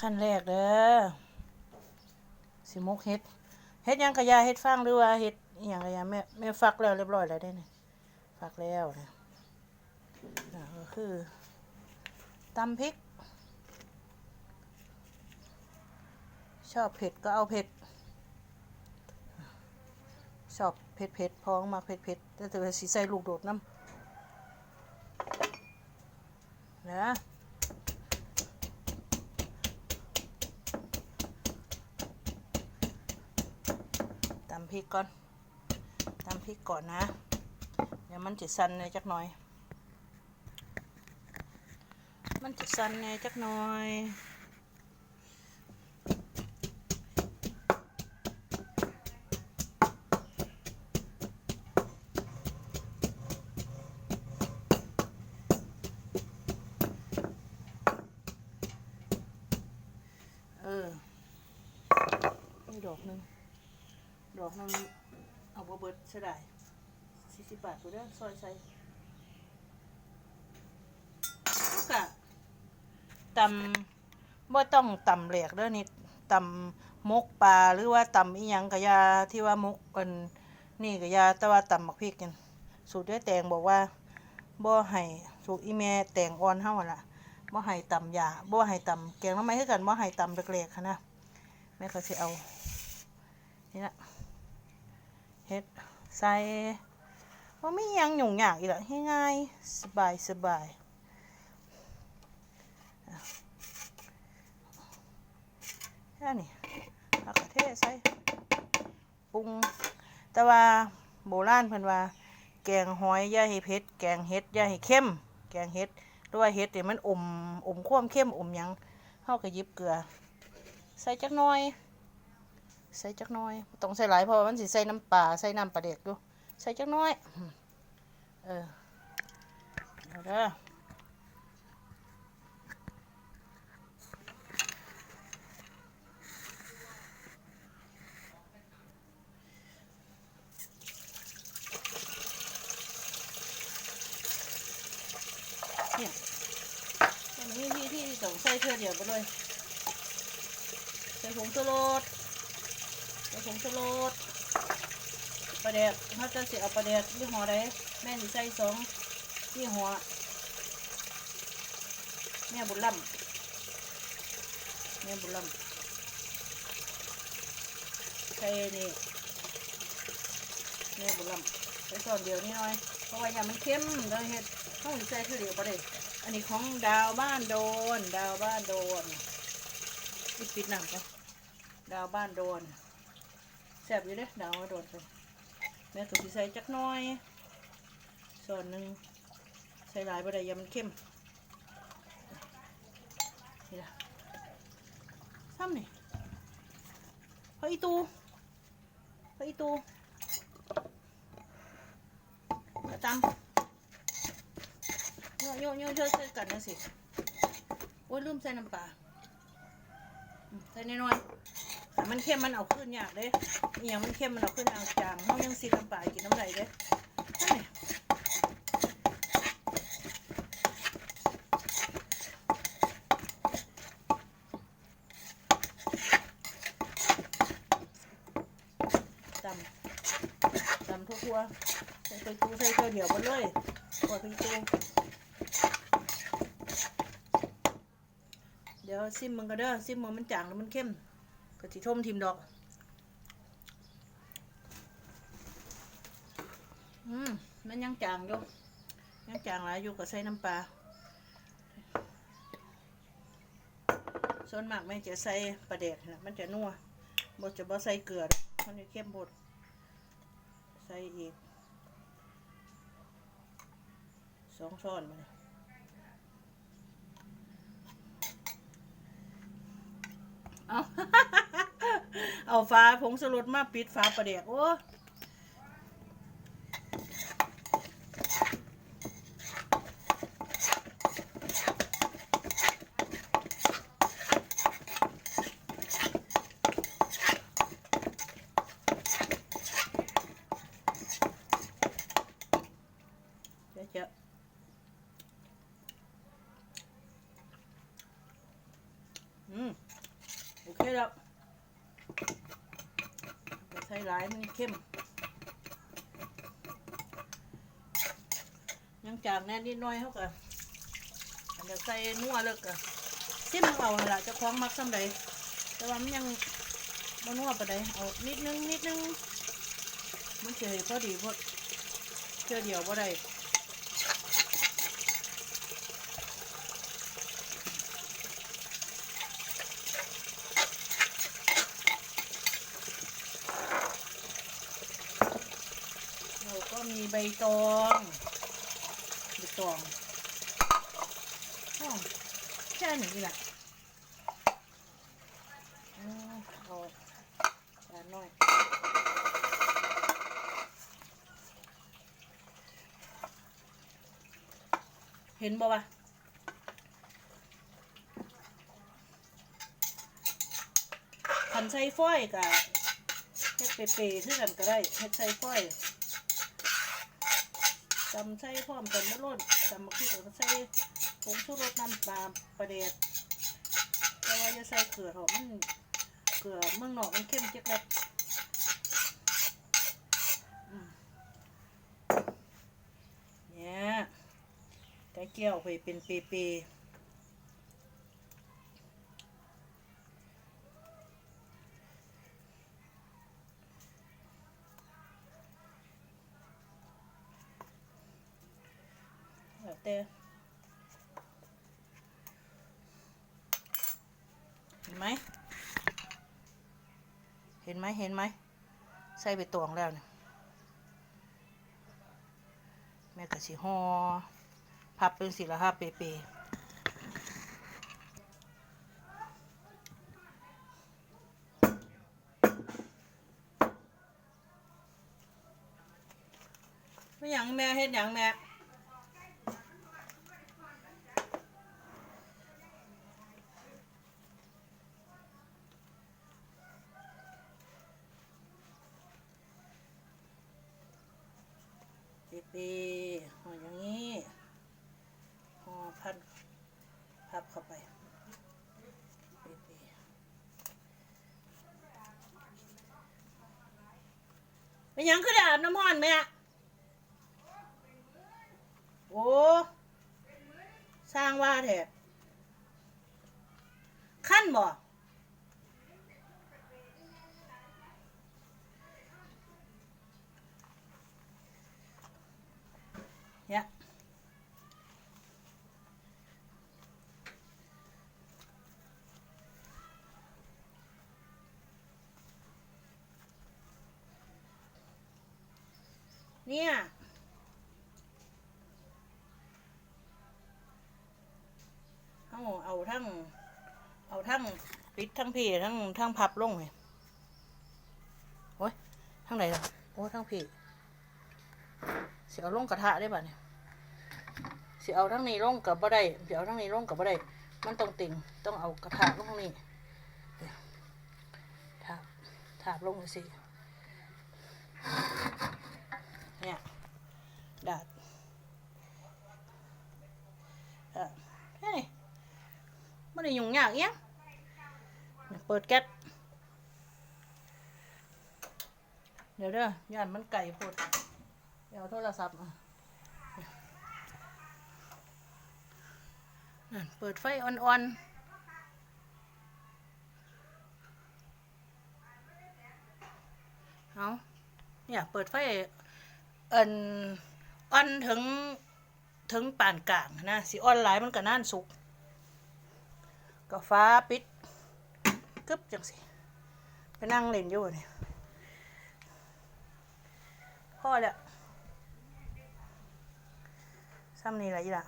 ขั้นแรกเด้อสิมกเฮ็ดเฮ็ดยังกะยาเฮ็ดฟางหรือว่าเฮ็ดอหยังกะยาแม่แม่ฟักแล้วเรียบร้อยแล้วได้นี่ฟักแล้วนะก็คือตำพริก ชอบเผ็ดก็เอาเผ็ดชอบเผ็ดเผ็ดพ้องมาเผ็ดเผ็ดแต่ตัวาสีใส่ลูกโดดน้ำนะำพริกก่อนตำพริกก่อนนะ เดี๋ยวมันจะสั่นเลยจักหน่อย มันจะสั่นไงจักหน่อยเออนี่ดอกหนึ่ง ดอกหนึงเอาบเบิดใช่ได้สี่สิบบาทกูเด้อซอยใส่กะตำบ่ต้องตำแหลกเด้อนี่ตำมกปลาหรือว่าตำอีหยังกะยาที่ว่ามกกันนี่กะยาแต่ว่าตำมักพริกกันสูตรด้วยแตงบอกว่าบ่ให้สูตรอีแม่แตงอ่อนเฮาหั่นล่ะบ่ให้ตำยาบ่ให้ตำแกงน้ำไม้คือกันบ่ให้ตำเล็กๆค่ะนะแม่ก็สิเอานี่ละ เฮ็ดใส่บ่าไมีหยังหยุ่งยากอีกละง่ายๆสบายสบายแค่นี้แล้วก็เทศใส่ปรุง แต่ว่าโบราณเพิ่นว่า แกงหอยย่าให้เผ็ดแกงเห็ดย่าให้เข้ม แกงเห็ดหรือว่าเห็ดเนี่ยมันอมอมความเข้มอมยังเฮาก็ยิบเกลือ ใส่จักหน่อย ใส่จักน่อยต้องใส่หลายเพราะมันสิใส่น้ำปลาใส่น้ำปลาเด็กอยู่ใส่จักน่อยเออเอาเด้อเนี่ยอันนี้ที่ที่สงใส่เพื่อเดียวไปเลยใส่ผงชูรส ใส่ผงชูรสปลาแดกถ้าจะเสียเอาปลาแดกยี่ห้อใดแม่สิใส่สองยี่ห้อแม่บุญล่ำแม่บุญล่ำใส่นี่แม่บุญล่ำใส่ส่วนเดียวนี่หน่อยเพราะว่าอย่างมันเข้มเราเห็ดต้องใส่คือเดียวประเดี๋ยวอันนี้ของดาวบ้านโดน ดาวบ้านโดนปิดหนังกันดาวบ้านโดน ซ่บอยู่เด้ดาวมาโดดไปแม่ก็สิใส่จักหน้อยส่วนหนึ่งใส่หลายบ่ได้อยามันเข้มนี่ล่ะซ้ำนี่พออีตูพออีตูมาตำโยโยโยช่วยๆกันนะสิโอ้ยลืมใส่น้ำปลาอืมใส่น้อยๆถ้า มันเข้มมันเอาขึ้นยากเด้อหย่างมันเข้มมันเอาขึ้นเอาจางเขายังซีน้ำปลากินน้ำไหลเด้นั่นนี่ำทั่วใส่ไปตูใส่ตัวเดียวหมดเลยปล่อยไปตูเดี๋ยวซิมมึงก็เด้อซิมมึงมันจางแล้วมันเข้ม ก็สิท่มทิมดอก อืมมันยังจางอยู่ยังจางหลายอยู่ก็ใส่น้ำปลา ส่วนมากแม่จะใส่ปลาเด็ดนะมันจะนัวบดจะบ่ใส่เกลือ มันจะเข้มบด ใส่อีกสองช้อนมาเลยเอา เอาฟ้าผงสลดมาปิดฟ้าประเดกโอ้เดี๋ยวจะอืมแล้ว หลายมันเข้ม ยังจากแน่นิดน้อยเขาก็อันเดี๋ยวใส่นัวเลิกกะซิมเอาละจะคล้องมักซ้ำใดแต่ว่ามันยังมันนัวปานใดเอานิดนึงนิดนึงมันเจะพอดีพอเชื่อเดียวพอได้ เราก็มีใบตองใบตองอ้าวแค่นี้แหละเอาจานหน่อยเห็นบ่วะขันใส่ฝ้อยกับเฮ็ดเปเปๆคือกันก็ได้เฮ็ดใส่ฝ้อย จำใส่พร้อมกันมะร่นจำมะขี้ก็ใส่ผงชูรสน้ำปลาประเดดแต่ว่าจะใส่เกลือหอมันเกลือเมืองนอกมันเข้มจักแลบอืมเนี่ยไก่เกี้ยวไปเป็นเปเป แล้วแต่เห็นไหม เห็นไหม เห็นไหม ใส่ไปตวงแล้วเนี่ยแม่กะสิห่อพับเป็นสีละห้าเปเปไม่หยังแม่เฮ็ดหยังแม่ เปเปห่ออย่างนี้ห่อพันพับเข้าไปเปยวๆเป็นหยังคือดาบน้ำห้อนแม่โอ้สร้างว่าแท้ขั้นบ่ เนี่ย เอาเอาทั้ง เอาทั้งปิดทั้งพี่ทั้งทั้งพับลงเลยโอ้ยทั้งไหนล่ะโอ้ทั้งพี่เสียเอาลงกระทะได้ป่ะเนี่ยเสียเอาทั้งนี้ลงกับบ่ได้เสียเอาทั้งนี้ลงกับบ่ได้ มันต้องติ่งต้องเอากระทะลงทางนี้ทาบทาบลงสิ เนี่ยดาดเออเฮ้ย ได้ยุ่งยากเอี้ยงเปิดแก๊สเดี๋ยวเด้อย่านมันไก่พดเดี๋ยวโทรศัพท์มาเปิดไฟอ่อนๆเอาเนี่ยเปิดไฟเอินอ่อนถึงถึงปานกลางนะ สิอ่อนหลายมันก็น่านสุก ก็ฟ้าปิดกึบจังสิไปนั่งเล่นอยู่นี่พ่อแล้วซ้ำนี่ไรอีหล่ะ